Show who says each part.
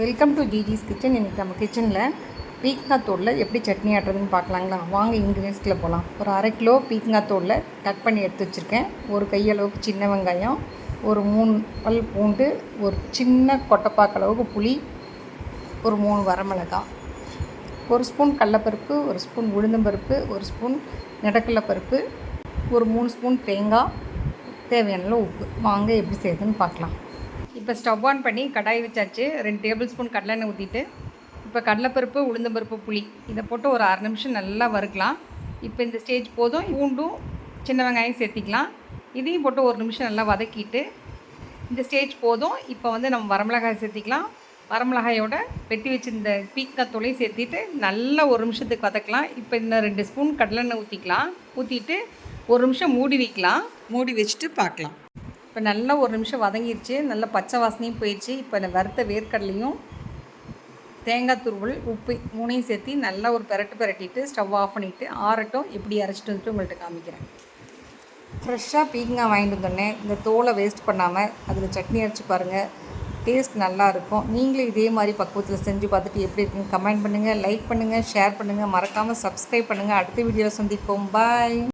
Speaker 1: Welcome to ஜிஜிஸ் kitchen இன்றைக்கி நம்ம கிச்சனில் பீக்கங்காய் தோலில் எப்படி சட்னி ஆட்டுறதுன்னு பார்க்கலாங்களா? வாங்க இன்க்ரீடியன்ஸ்கில் போகலாம் ஒரு அரை கிலோ பீக்கங்காய் தோலில் கட் பண்ணி எடுத்து வச்சுருக்கேன். ஒரு கையளவுக்கு சின்ன வெங்காயம் ஒரு மூணு பல் பூண்டு ஒரு சின்ன கொட்டைப்பாக்கு அளவுக்கு புளி ஒரு மூணு வரமிளகாய் ஒரு ஸ்பூன் கடலப்பருப்பு ஒரு ஸ்பூன் உளுந்தம்பருப்பு ஒரு ஸ்பூன் நிலக்கடலைப்பருப்பு ஒரு மூணு ஸ்பூன் தேங்காய் தேவையான உப்பு. வாங்க எப்படி செய்யுதுன்னு பார்க்கலாம். இப்போ ஸ்டவ் ஆன் பண்ணி கடாய் வச்சாச்சு. ரெண்டு டேபிள் ஸ்பூன் கடலெண்ணெய் ஊற்றிட்டு இப்போ கடலைப்பருப்பு உளுந்தம்பருப்பு புளி. இதை போட்டு ஒரு அரை நிமிஷம் நல்லா வறுக்கலாம். இப்போ இந்த ஸ்டேஜ் போதும். பூண்டும் சின்ன வெங்காயம் சேர்த்திக்கலாம். இதையும் போட்டு ஒரு நிமிஷம் நல்லா வதக்கிட்டு இந்த ஸ்டேஜ் போதும். இப்போ வந்து நம்ம வரமிளகாய் சேர்த்திக்கலாம். வரமிளகாயோட வெட்டி வச்சிருந்த பீக்காத்தூளையும் சேர்த்திட்டு நல்லா ஒரு நிமிஷத்துக்கு வதக்கலாம். இப்போ இன்னும் ரெண்டு ஸ்பூன் கடலெண்ணெய் ஊற்றிக்கலாம் ஊற்றிட்டு ஒரு நிமிஷம் மூடி வைக்கலாம். மூடி வச்சுட்டு பார்க்கலாம். இப்போ நல்லா ஒரு நிமிஷம் வதங்கிருச்சு. நல்லா பச்சை வாசனையும் போயிடுச்சு. இப்போ இந்த வறுத்த வேர்க்கடலையும் தேங்காய் துருவல் உப்பு மூணையும் சேர்த்து நல்லா ஒரு பெரட்டு பெரட்டிட்டு ஸ்டவ் ஆஃப் பண்ணிவிட்டு ஆறட்டும். எப்படி அரைச்சிட்டு வந்துட்டு உங்கள்கிட்ட காமிக்கிறேன். ஃப்ரெஷ்ஷாக பீக்கங்காய் வாங்கிட்டு வந்தோடனே இந்த தோலை வேஸ்ட் பண்ணாமல் அதில் சட்னி அரைச்சி பாருங்கள் டேஸ்ட் நல்லாயிருக்கும் நீங்களும் இதே மாதிரி பக்குவத்தில் செஞ்சு பார்த்துட்டு எப்படி இருக்குன்னு கமெண்ட் பண்ணுங்கள் லைக் பண்ணுங்கள் ஷேர் பண்ணுங்கள் மறக்காமல் சப்ஸ்கிரைப் பண்ணுங்கள் அடுத்த வீடியோவில் சந்திப்போம். பாய்